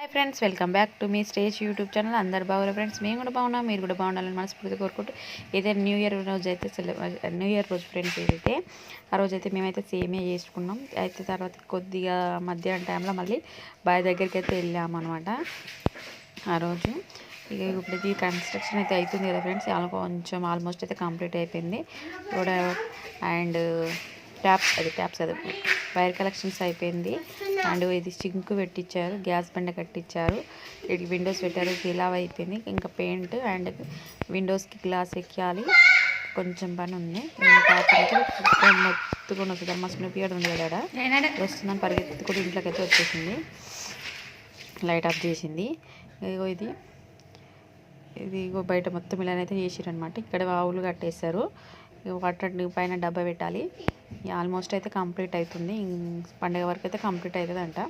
Hi friends welcome back to me stage YouTube channel అందరు బాగున్నారు friends మేము కూడా బాగున్నాం మీరు కూడా బాగుండాలని మనస్ఫూర్తి కోరుకుంటూ ఇదే న్యూ ఇయర్ రోజు అయితే న్యూ ఇయర్ రోజు ఫ్రెండ్స్ ఏదైతే ఆ రోజు అయితే మేమైతే సేమే చేసుకున్నాం. అయితే తర్వాత కొద్దిగా మధ్యాహ్నం టైంలో మళ్ళీ బాయ్ దగ్గరికి అయితే వెళ్ళాము అనమాట ఆ రోజు. ఇక ఇప్పుడు ఇది కన్స్ట్రక్షన్ అయితే అవుతుంది కదా ఫ్రెండ్స్ అలా కొంచెం ఆల్మోస్ట్ అయితే కంప్లీట్ అయిపోయింది. కూడా అండ్ ట్యాప్స్ అది ట్యాప్స్ అది వైర్ కలెక్షన్స్ అయిపోయింది. అండ్ ఇది సింక్ పెట్టించారు గ్యాస్ బండ కట్టించారు విండోస్ పెట్టారు గిలావ్ అయిపోయింది. ఇంకా పెయింట్ అండ్ విండోస్కి గ్లాస్ ఎక్కాలి కొంచెం పని ఉంది. మొత్తుకొని వస్తుంది మా స్నూపియాడు ఉంది కదా ఆడ. వస్తుందని పరిగెత్తుకుంటూ ఇంట్లోకి అయితే వచ్చేసింది. లైట్ ఆఫ్ చేసింది. ఇగో ఇది. ఇది బయట మొత్తం ఇలానైతే చేసిరనమాట ఇక్కడ ఆవులు కట్టేశారు. ఇగో వాటర్ పైన డబ్బా పెట్టాలి. ఆల్మోస్ట్ అయితే కంప్లీట్ అవుతుంది పండగ వరకు అయితే కంప్లీట్ అవుతుంది అంట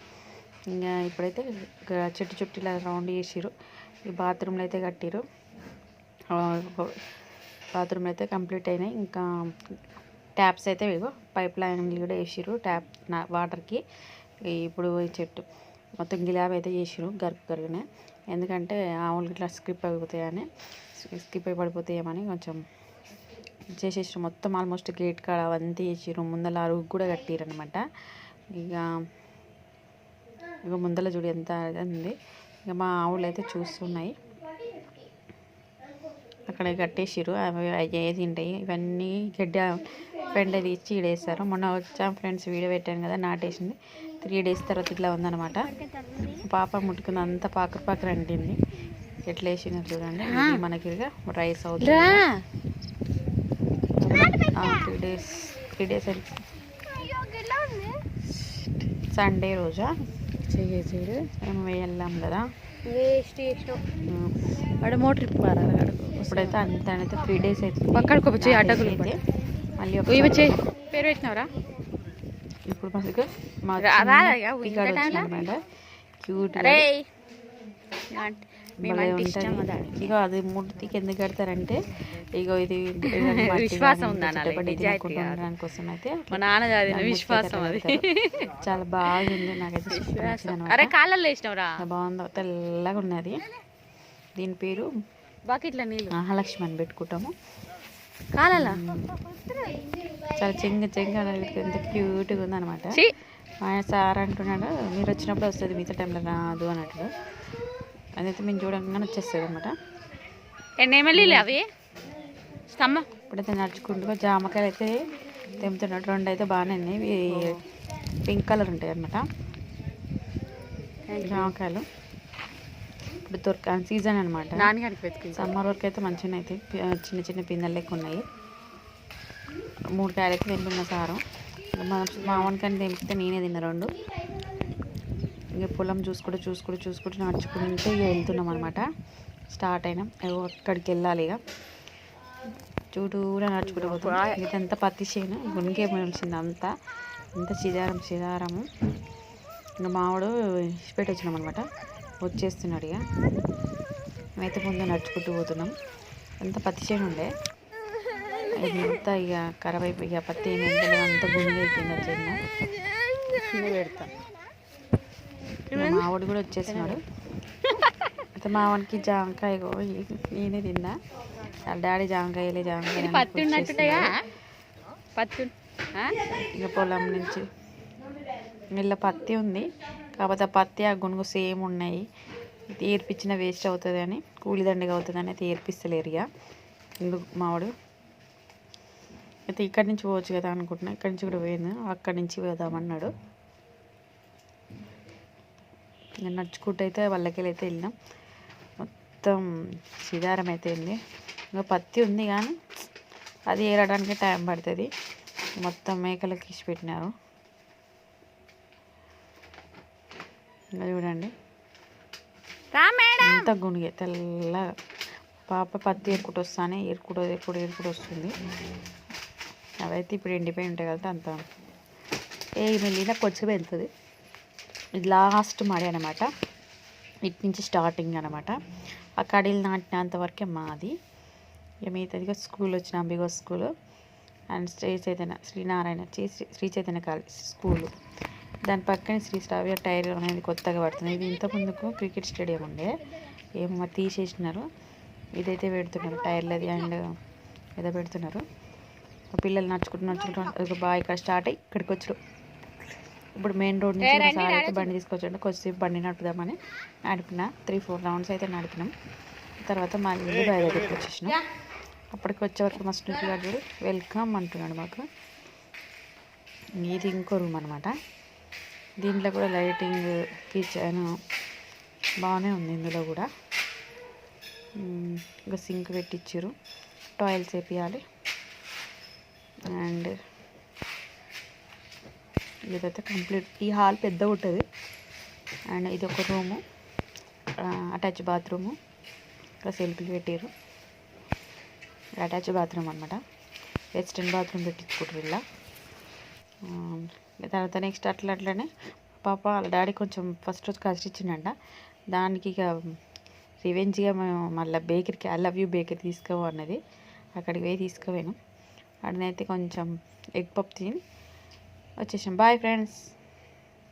ఇంకా ఇప్పుడైతే చెట్టు చుట్టూ ఇలా రౌండ్ చేసిరు ఈ బాత్రూమ్లో అయితే కట్టిరు బాత్రూమ్లో అయితే కంప్లీట్ అయినాయి. ఇంకా ట్యాప్స్ అయితే ఇగో పైప్ లైన్లు కూడా వేసిరు ట్యాప్ నా వాటర్కి ఇప్పుడు ఈ చెట్టు మొత్తం గిలాబ్ అయితే చేసిరు గరుపు గరుగునే ఎందుకంటే ఆవులు ఇట్లా స్కిప్ అయిపోతాయని స్కిప్ అయి పడిపోతాయేమని కొంచెం చేసేసారు మొత్తం ఆల్మోస్ట్ గేట్ కాడ అవంతా చేసిరు ముందల అరుగు కూడా కట్టిరు అనమాట ఇక ఇక ముందల చూడు ఎంత ఉంది. ఇక మా ఆవులు అయితే చూస్తున్నాయి. అక్కడ కట్టేసిరు అవి అవి ఏది తింటాయి. ఇవన్నీ గడ్డ పెండ తీసి ఈడేస్తారు. మొన్న వచ్చాం ఫ్రెండ్స్ వీడియో పెట్టాను కదా నాటేసింది. త్రీ డేస్ తర్వాత ఇట్లా ఉందన్నమాట. పాప ముట్టుకున్న అంత పాకరు పాకరు అంటింది. ఎట్లా వేసిందో చూడండి. మనకి రైస్ అవుతుంది. Three days three days Sunday రోజా? చేసేసాడు మేము వెళ్ళాం కదా. Waste um. వాడు మోటార్ ఇప్పారా ఇప్పుడైతే అంత అయితే త్రీ డేస్ అయితే పక్కడికి ఒక చెయ్యి అడ్డగులు అయితే మళ్ళీ ఇవి చేయి పేరు పెట్టినవరా? ఇప్పుడు మనకు మా. క్యూట్ ఉంటది. ఇగో అది మూర్తికి ఎందుకు కడతారంటే ఇగో ఇది విశ్వాసం కానీ ఉందా ఇంకా నాలో? చిట్టపడి నిజాయితీ తినకుండా కాదు. ఉండడానికి కోసం అయితే మా నాన్న చదివిన దాన్ని విశ్వాసం అది. చాలా బాగుంది నాకైతే. అరే కాళ్ళల్లో వేసినవరా? బాగుందో. తెల్లగా ఉన్నది. దీని పేరు బాకెట్ల నీళ్ళు. మహాలక్ష్మి అని పెట్టుకుంటాము. కాళ్ళ చాలా చెంగ చెంగ ఎంత క్యూట్గా! మా ఆయన సార్ అంటున్నాడు మీరు వచ్చినప్పుడు వస్తుంది మిగతా టైంలో రాదు అన్నట్టు. అదైతే మేము చూడంగానే వచ్చేస్తుంది అనమాట ఎన్ని ఎమ్మెల్యేలు అవి? స్తంభం. ఇప్పుడైతే నడుచుకుంటూ జామకాయలు అయితే తెంపుతున్నాడు రెండు అయితే బాగానే ఉన్నాయి పింక్ కలర్ ఉంటాయి అనమాట జామకాయలు. ఇప్పుడు దొరక సీజన్ అనమాట సమ్మర్ వరకు అయితే మంచిగా అయితే చిన్న చిన్న పిందెలు లెక్క ఉన్నాయి. మూడు కాయలు అయితే తింటున్న సారం. మా మామూలుగా తెంపితే నేనే తిన్న రెండు. ఇక పొలం చూసుకుంటూ చూసుకుంటూ చూసుకుంటూ నడుచుకుంటూ ఇక వెళ్తున్నాం అనమాట స్టార్ట్ అయినాం. ఏవో అక్కడికి వెళ్ళాలి ఇక. చూడూరా నడుచుకుంటూ పోతున్నాం. ఇదంతా పత్తి చేను. గునికే మొలిచింది అంతా. అంతా చిదారం చిదారము. ఇంకా మావాడు ఇసిపెట్టి వచ్చినాం అనమాట వచ్చేస్తున్నాడు ఇక. మేత ముందు నడుచుకుంటూ పోతున్నాం. అంత పత్తి చేను ఉండే. ఇది అంతా ఇక ఖరాబ్ అయిపోయి ఇక పత్తి ఏమి ఎండలు అంతా గుండె అయిపోయింది వచ్చింది పెడతా. మా మావాడు కూడా వచ్చేసినాడు. అయితే మావానికి జామకాయ నేనే తిన్నా. వాళ్ళ డాడీ జామకాయలే జామకాయ పత్తి ఉన్నట్టుగా? ఇక పొలం నుంచి. ఇలా పత్తి ఉంది. కాకపోతే ఆ పత్తి ఆ గునుగు సేమ్ ఉన్నాయి. ఏర్పించిన వేస్ట్ అవుతుంది అని కూలి దండగా అవుతుంది అని అయితే ఏర్పిస్తలేరు ఇక ఇందుకు మావాడు? అయితే ఇక్కడి నుంచి పోవచ్చు కదా అనుకుంటున్నా. ఇక్కడి నుంచి కూడా పోయింది అక్కడి నుంచి పోదామన్నాడు నడుచుకుంటూ అయితే వాళ్ళకి అయితే వెళ్ళినాం. మొత్తం సిదారం అయితే ఉంది. ఇంకా పత్తి ఉంది కానీ అది ఏరడానికి టైం పడుతుంది. మొత్తం మేకలకి ఇచ్చి పెట్టినారు. ఇంకా చూడండి. అంత గునిగే తెల్లగా పాప పత్తి ఏరుకుంటూ వస్తానే ఏరుకుంటూ ఏరుకుంటూ ఏరుకుంటూ వస్తుంది. అవైతే ఇప్పుడు ఎండిపోయి ఉంటాయి కదా అంత. ఏ మెల్లిన కొంచెం వెళ్తుంది. లాస్ట్ మడి అనమాట ఇటు నుంచి స్టార్టింగ్ అనమాట ఆ కడీలు నాటినంత వరకే మాది. ఇక మిగతాదిగా స్కూల్ వచ్చిన అంబిగో school and Sri Chaitanya Sri Narayana Sri Sri Chaitanya college school. దాని పక్కనే శ్రీ శ్రావ్య టైర్ అనేది కొత్తగా పడుతుంది. ఇది ఇంత ముందుకు క్రికెట్ స్టేడియం ఉండే. ఏమో తీసేసినారు. ఇదైతే పెడుతున్నారు. టైర్లది అండ్ ఏదో పెడుతున్నారు. పిల్లలు నడుచుకుంటూ నడుచుకుంటూ బాగా ఇక్కడ స్టార్ట్ అయ్యి ఇక్కడికి వచ్చారు. ఇప్పుడు మెయిన్ రోడ్ నుంచి కూడా సార్ అయితే బండి తీసుకొచ్చాడు. కొద్దిసేపు బండి నడుపుదామని నడిపిన. త్రీ ఫోర్ రౌండ్స్ అయితే నడిపినాం. తర్వాత మళ్ళీ బయలుదేరికి వచ్చేసినాం. అప్పటికి వచ్చే వరకు మా స్టూడెంట్ గారు చూడు వెల్కమ్ అంటున్నాడు మాకు. ఇది ఇంకో రూమ్ అనమాట దీంట్లో కూడా లైటింగ్ కిచెన్ బాగానే ఉంది ఇందులో కూడా. ఇంకా సింక్ పెట్టించారు టాయిల్స్ వేపియాలి. అండ్ ఇదైతే కంప్లీట్. ఈ హాల్ పెద్ద ఉంటుంది. అండ్ ఇది ఒక రూము. Attach bathroom. ఇక్కడ సెల్ఫీలు పెట్టారు అటాచ్ బాత్రూమ్ అనమాట వెస్ట్రన్ బాత్రూమ్ పెట్టించుకుంటారు ఇలా తర్వాత నెక్స్ట్ అట్లా అట్లనే పాప వాళ్ళ డాడీ కొంచెం ఫస్ట్ రోజు కసిరిచ్చిండంట దానికి ఇక రివెంజ్గా మేము మళ్ళీ బేకరీకి ఐ లవ్ యూ బేకరీ తీసుకోవు అన్నది. అక్కడికి పోయి తీసుకోవాను అక్కడనైతే కొంచెం ఎగ్ పప్పు తిని వచ్చేసాం. Bye friends.